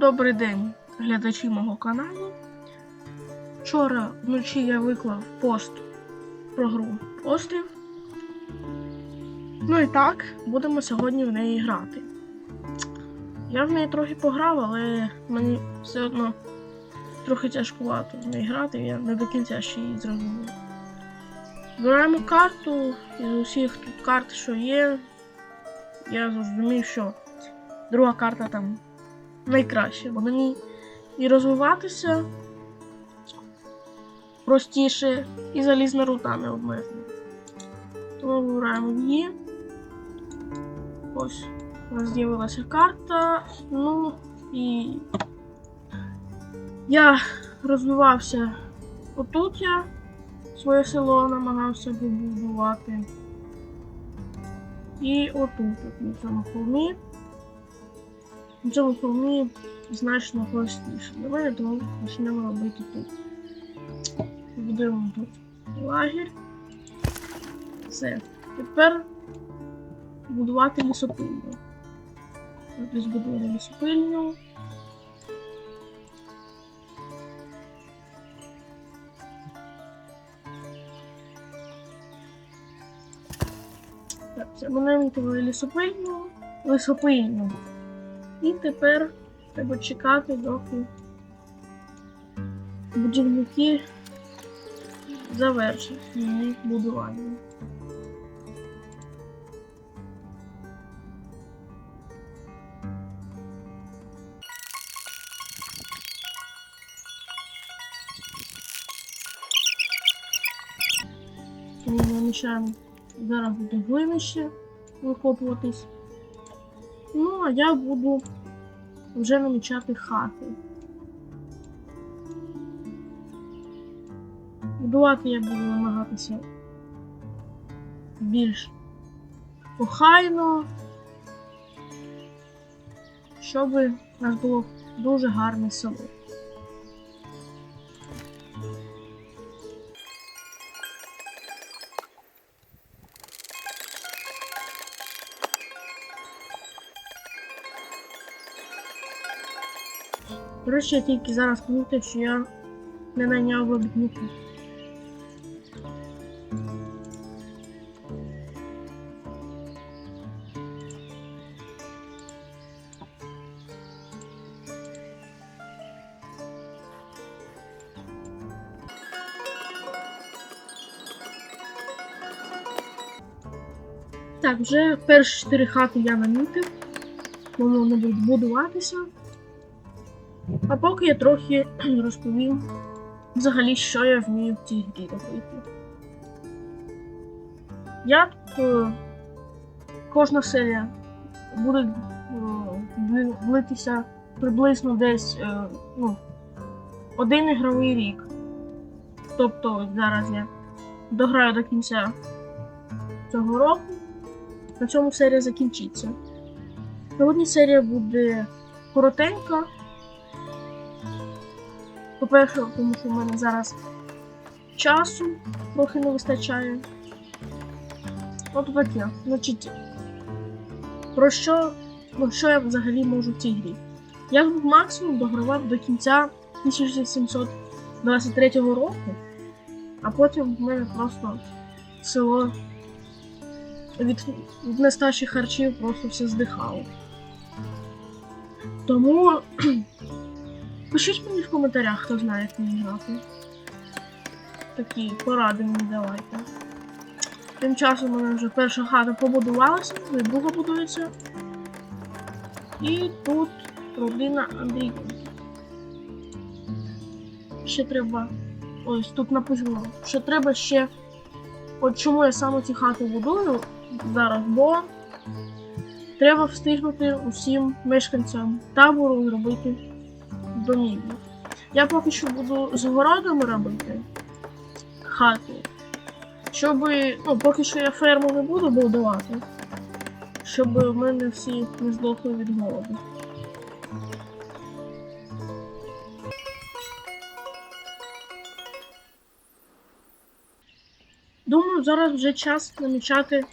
Добрий день, глядачі мого каналу. Вчора вночі я виклав пост про гру Острів. Ну і так, будемо сьогодні в неї грати. Я в неї трохи пограв, але мені все одно трохи тяжкувато в неї грати, я не до кінця ще її зрозумів. Збираємо карту, із усіх тут карт, що є, я зрозумів, що друга карта там найкраще, бо ній і розвиватися простіше, і залізна рута не обмежена. Тому вибираємо її. Ось у нас з'явилася карта. Ну і я розвивався отут я своє село намагався побудувати. І отут, от на цьому холмі. На цьому холмі значно простіше. Давай тому почнемо робити тут. Будуємо тут лагерь. Все. Тепер будувати лісопильню. Тобто збудуємо лісопильню. Так, це намітили лісопильню. Лісопильню. І тепер треба чекати, доки будівники завершать її будування. Тому зараз буде глинище викопуватись. Ну, а я буду вже намічати хати. Будувати я буду намагатися більш охайно, щоб у нас було дуже гарне село. До я тільки зараз помітив, що я не найняв робітників. Так, вже перші чотири хати я намітив. Вони вони будуть будуватися. А поки я трохи розповім взагалі, що я вмію в цій грі робити. Я е, кожна серія буде е, влитися приблизно десь е, ну, один ігровий рік. Тобто зараз я дограю до кінця цього року. На цьому серія закінчиться. Сьогодні серія буде коротенька. По-перше, тому що в мене зараз часу трохи не вистачає. От таке. Значить, про що, ну, що я взагалі можу в цій грі? Я максимум догравав до кінця 1723 року, а потім в мене просто село від, від нестачі харчів просто все здихало. Тому Пишіть мені в коментарях, хто знає, як мені грати. Такі поради мені давайте. Тим часом у мене вже перша хата побудувалася, вже друга будується. І тут родина Андрійка. Ще треба. Ось тут написано, що треба ще. От чому я саме ці хати будую зараз, бо треба встигнути усім мешканцям табору зробити домівлю. Я поки що буду з городами робити хати. Щоб, ну, поки що я ферму не буду будувати, щоб в мене всі не здохли від голоду. Думаю, зараз вже час намічати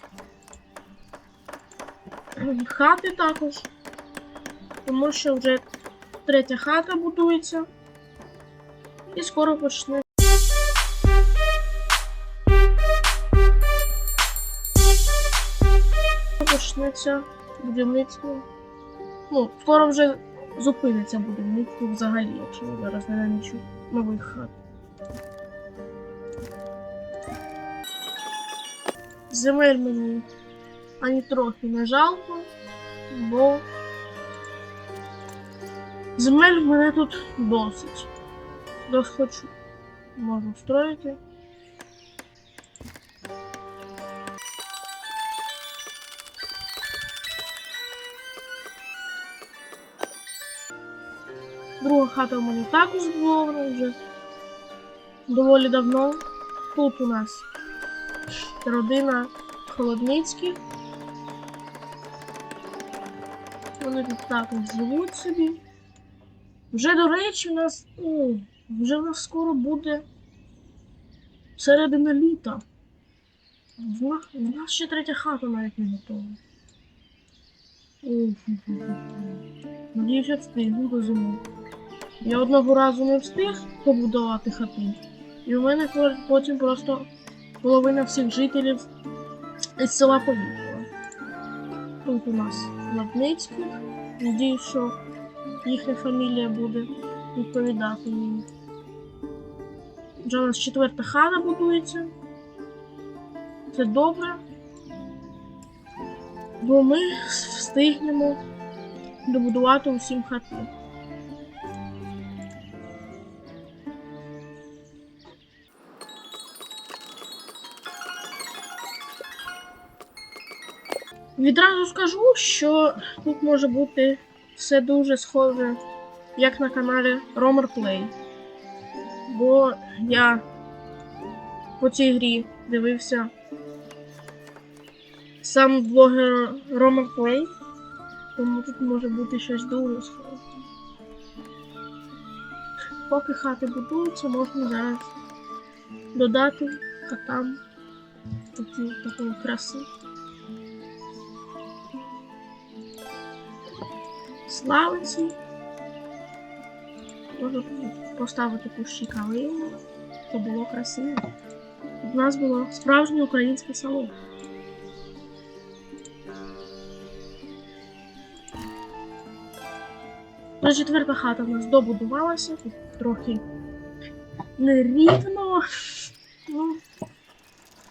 хати також. Тому що вже третя хата будується. І скоро почне. Почнеться будівництво. Ну, скоро вже зупиниться будівництво взагалі, якщо я зараз не намічу нових хат. Земель мені ані трохи не жалко, бо земель мене тут досить. Досить хочу можу строїти. Друга хата в мене також збудована вже доволі давно. Тут у нас родина Холодницьких. Вони тут також живуть собі. Вже, до речі, у нас. О, вже в нас скоро буде середина літа. В нас, в нас ще третя хата навіть не готова. Надіюсь, я встигну до зими. Я одного разу не встиг побудувати хату. І у мене потім просто половина всіх жителів із села поїхала. Тут у нас Латницьких. Надіюсь, що їхня фамілія буде відповідати їм. Вже у нас четверта хата будується. Це добре. Бо ми встигнемо добудувати усім хати. Відразу скажу, що тут може бути все дуже схоже, як на каналі Romer Play. Бо я по цій грі дивився сам блогер Romer Play, тому тут може бути щось дуже схоже. Поки хати будуються, можна зараз додати хатам такі, такої краси. Славиці. Можна поставити кущі калини, щоб було красиво. У нас було справжнє українське село. Вже четверта хата в нас добудувалася, тут трохи нерівно. Ну,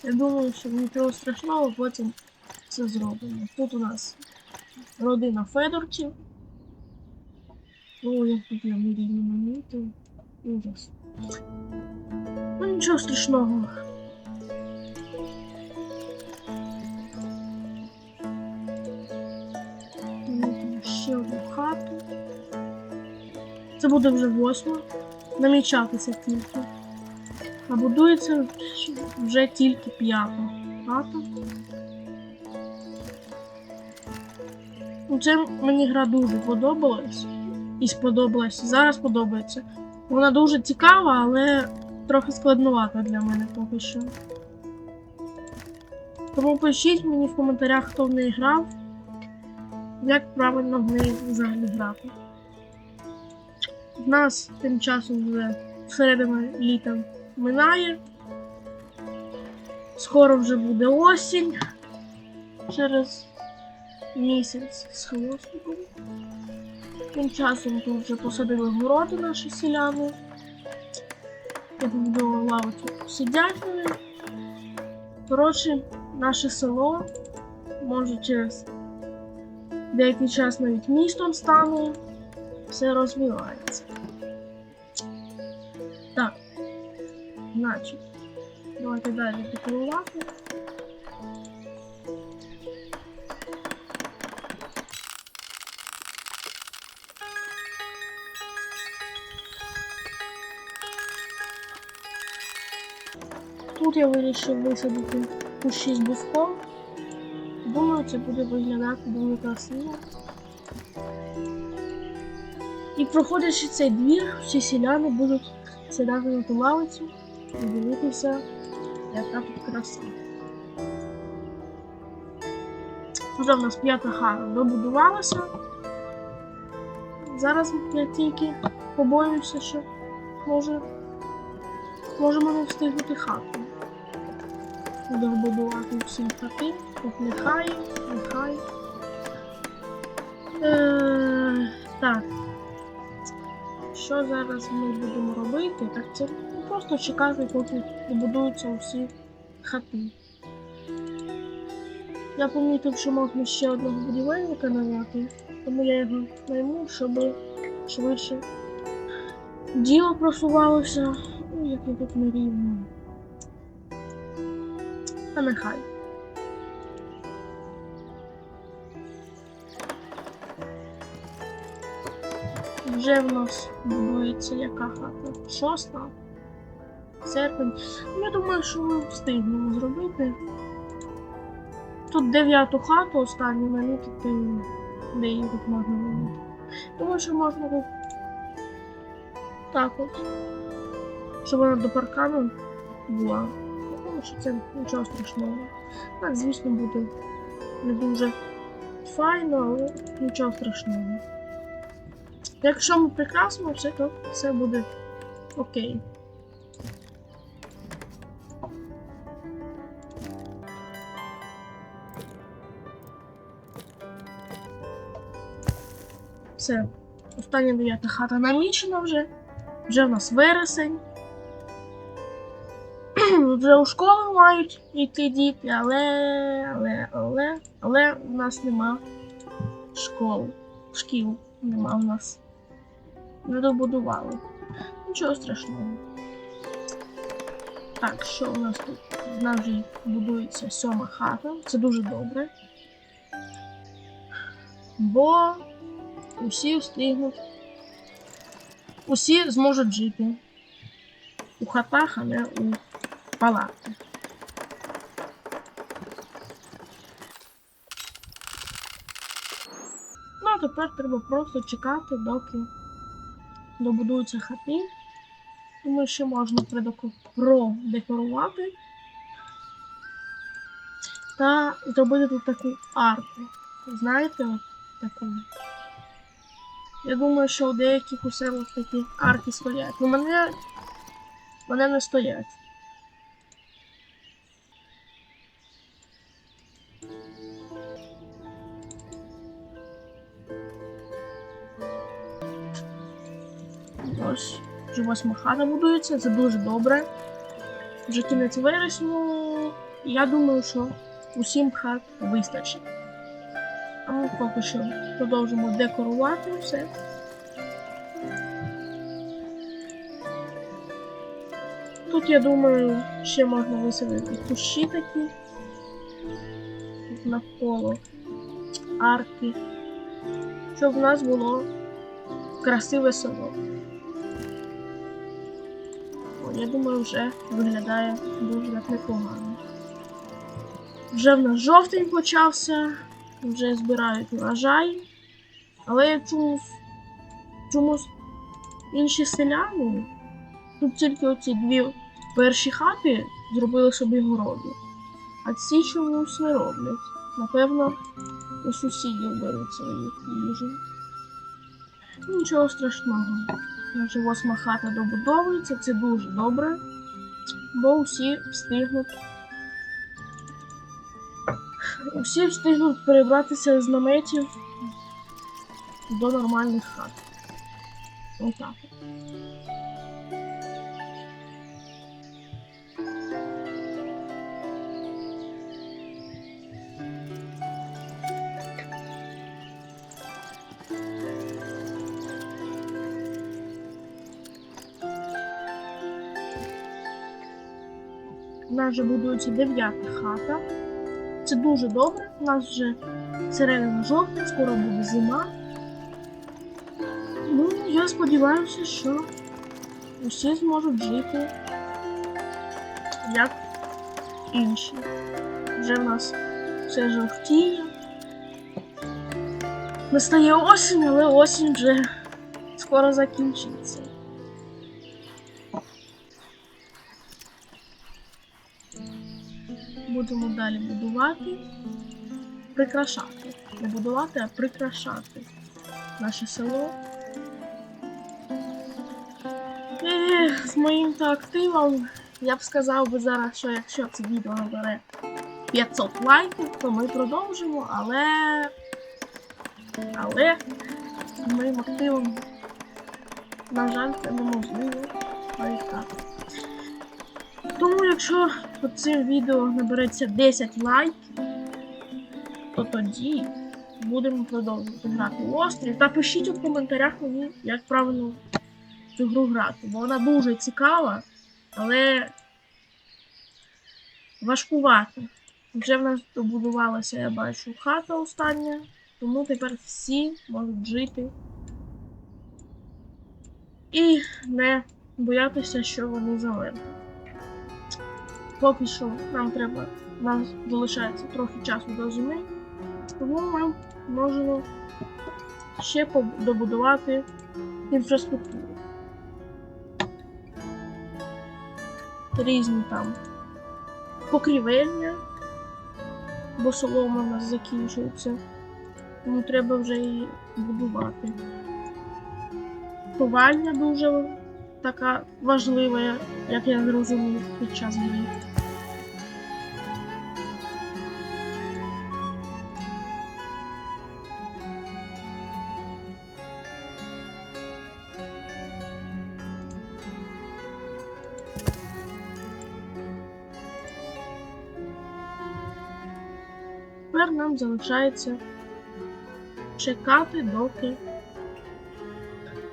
я думаю, що нічого страшного, потім це зробимо. Тут у нас родина Федорців. О, як тут я нерівні моменти. Ужас. Ну нічого страшного. Ще одну хату. Це буде вже восьма. Намічатися тільки. А будується вже тільки п'ята хата. Ну, Це мені гра дуже подобалась і сподобалась. Зараз подобається. Вона дуже цікава, але трохи складнувата для мене поки що. Тому пишіть мені в коментарях, хто в неї грав, як правильно в неї взагалі грати. В нас тим часом вже середина літа минає. Скоро вже буде осінь через місяць з хвостиком. Тим часом тут вже посадили городи наші селяни. Я побудувала лавочку. Сидять вони. Коротше, наше село може через деякий час навіть містом стане. Все розвивається. Так. Значить, давайте далі декорувати. Я вирішив висадити кущі з буском. Думаю, це буде виглядати дуже красиво. І проходячи цей двір, всі селяни будуть сідати на ту лавицю і дивитися, яка тут краса. Вже в нас п'ята хата добудувалася. Зараз я тільки побоююся, що може. Можемо не встигнути хату. Буду вбудувати всі хати. Тут нехай, нехай. Е, так. Що зараз ми будемо робити? Так це просто чекати, поки добудуються усі хати. Я помітив, що можна ще одного будівельника наняти, тому я його найму, щоб швидше діло просувалося. Ну, як я тут не рівно. Та нехай. Вже в нас будується яка хата? Шоста? Серпень. Ну, Я думаю, що ми встигнемо зробити. Тут дев'яту хату останню намітити, де її тут можна намітити. Думаю, що можна тут так от. Щоб вона до паркану була. Що це нічого страшного. Так, звісно, буде не дуже файно, але нічого страшного. Якщо ми прикрасимо все, то все буде окей. Все, остання дев'ята хата намічена вже. Вже в нас вересень. Вже у школу мають йти діти, але, але, але, але в нас нема школ. Шкіл нема в нас. Не добудували. Нічого страшного. Так, що у нас тут? В нас вже будується сьома хата. Це дуже добре. Бо усі встигнуть. Усі зможуть жити у хатах, а не у палатках. Ну, а тепер треба просто чекати, доки добудуються хати. Думаю, ще можна продекорувати та зробити тут таку арку. Знаєте, таку. Я думаю, що у деяких у селах такі арки стоять. Ну, мене, мене не стоять. Ось, вже восьма хата будується, це дуже добре. Вже кінець вересню. Я думаю, що усім хат вистачить. А ми поки що продовжимо декорувати все. Тут, я думаю, ще можна висадити кущі такі. Навколо арки. Щоб в нас було красиве село. Я думаю, вже виглядає дуже так непогано. Вже в нас жовтень почався, вже збирають урожай. Але я чомусь, чомусь інші селяни, тут тільки оці дві перші хати зробили собі городи, а ці чомусь не роблять. Напевно, у сусідів беруть свою їжу. Нічого страшного. Вже восьма хата добудовується, це дуже добре, бо всі встигнуть. Усі встигнуть перебратися з наметів до нормальних хат. Отак. У нас вже будується дев'ята хата. Це дуже добре. У нас вже середина жовтня, скоро буде зима. Ну, я сподіваюся, що усі зможуть жити як інші. Вже в нас все жовтіє. Настає осінь, але осінь вже скоро закінчиться. будемо далі будувати, прикрашати. Не будувати, а прикрашати наше село. Ех, з моїм активом я б сказав би зараз, що якщо це відео набере 500 лайків, то ми продовжимо, але... Але з моїм активом, на жаль, це неможливо лайкати якщо під цим відео набереться 10 лайків, то тоді будемо продовжувати грати в острів. Та пишіть у коментарях мені, як правильно цю гру грати, бо вона дуже цікава, але важкувата. Вже в нас добудувалася, я бачу, хата остання, тому тепер всі можуть жити і не боятися, що вони замерзнуть. Поки що нам треба, нам залишається трохи часу до зими, тому ми можемо ще добудувати інфраструктуру. Різні там покрівельня, бо солома у нас закінчується, тому треба вже її будувати. Ховальня дуже така важлива, як я зрозумів під час гри. Тепер нам залишається чекати, доки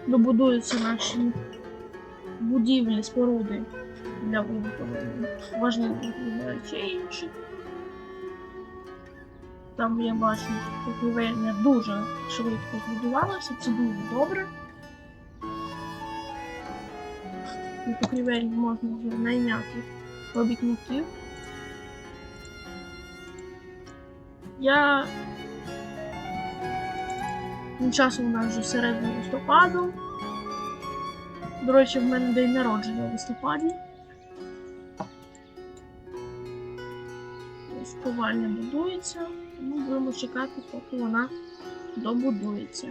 добудуються наші будівлі, споруди для виготовлення важливих речей інших. Там я бачу, покривельня дуже швидко збудувалася, це дуже добре. На покривельні можна вже найняти робітників. Я тим часом у нас вже середина листопаду. До речі, в мене день народження в листопаді. Сповальня будується, тому будемо чекати, поки вона добудується.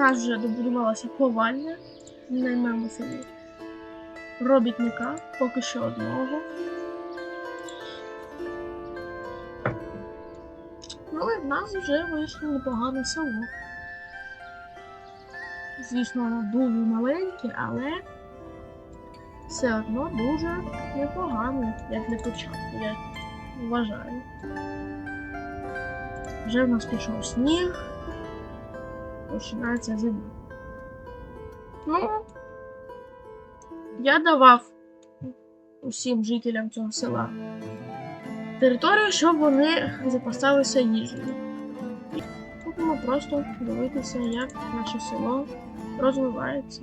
Нас вже добудувалася ковальня. Наймемо собі робітника, поки що одного. Але в нас вже вийшло непогане село. Звісно, воно дуже маленьке, але все одно дуже непогане, як для початку, я вважаю. Вже в нас пішов сніг починається зима. Ну, я давав усім жителям цього села територію, щоб вони запасалися їжею. Будемо просто дивитися, як наше село розвивається.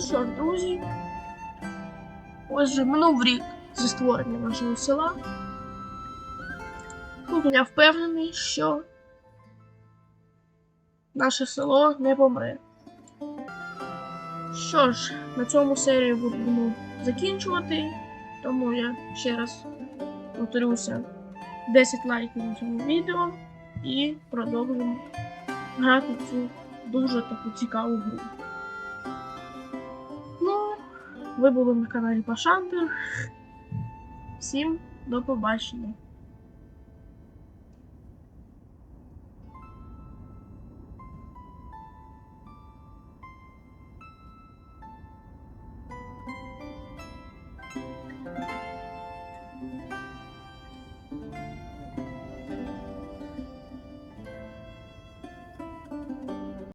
Що ж, друзі, ось же минув рік зі створення нашого села. Я впевнений, що наше село не помре. Що ж, на цьому серію будемо закінчувати, тому я ще раз повторюся 10 лайків на цьому відео і продовжимо грати цю дуже таку цікаву гру. Ви були на каналі Пашантер. Всім до побачення.